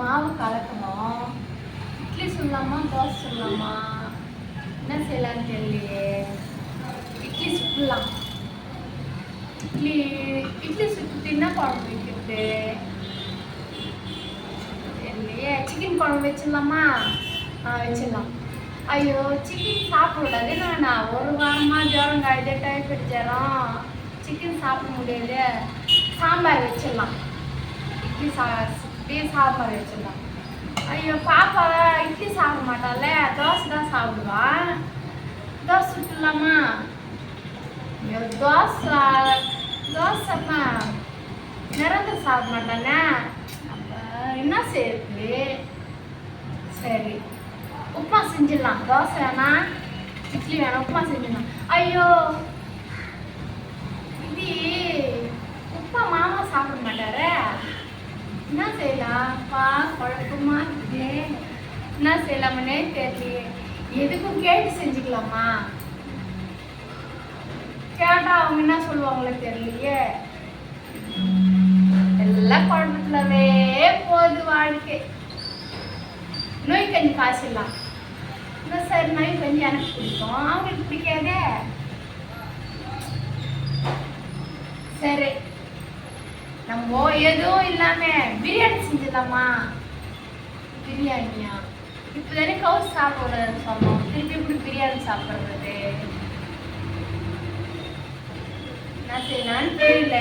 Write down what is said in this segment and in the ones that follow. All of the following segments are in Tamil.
மாவு கலக்கணும். இட்லி சுடலாமா தோசை சுடலாமா? என்ன செய்யலாம்னு தெரியலையே. இட்லி சுடலாம். இட்லி இட்லி சுட்டு என்ன குழம்பு வைக்கிறது. தெரியலையே. சிக்கன் குழம்பு வச்சிடலாமா? ஆ வச்சிடலாம். ஐயோ சிக்கன் சாப்பிடாது நான் ஒரு வாரமாக ஜுரம் காய்ச்ச டைஃபாய்டு ஜுரம். சிக்கன் சாப்பிட முடியாது. சாம்பார் வச்சிடலாம். இட்லி சா இப்படியே சாப்பாடு வச்சிருந்தான். ஐயோ பாப்பா இட்லி சாப்பிட மாட்டால தோசை தான் சாப்பிடுவா. தோசை சுட்டுலாமா ஐயோ தோசை தோசைம்மா நிரந்தர சாப்பிட மாட்டானே அப்போ என்ன செய்யுது சரி உப்புமா செஞ்சிடலாம். தோசை வேணாம் இட்லி வேணாம் உப்புமா செஞ்சிடலாம். ஐயோ செய்யலாம் பா குழப்பமா இருக்குது என்ன செய்யலாமனே தெரியலையே எதுக்கும் கேட்டு செஞ்சுக்கலாமா கேட்டா அவங்க என்ன சொல்லுவாங்களோ தெரியலையே எல்லாம் குழப்பத்துலவே போகுது வாழ்க்கை நோய் கஞ்சி காசிடலாம் இன்னும் சரி நோய் கஞ்சி எனக்கு பிடிக்கும் அவங்களுக்கு பிடிக்காதே சரி நம்ம எதுவும் இல்லாம பிரியாணி செஞ்சிடலாமா? பிரியாணியா? இப்போ தானே கவுஸ் சாப்பிட்றது சொன்னோம். திருப்பி இப்படி பிரியாணி சாப்பிட்றது? சரி செய்யலாம்னு தெரியல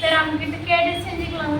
சரி அவங்க கிட்ட கேட்டு செஞ்சுக்கலாம்.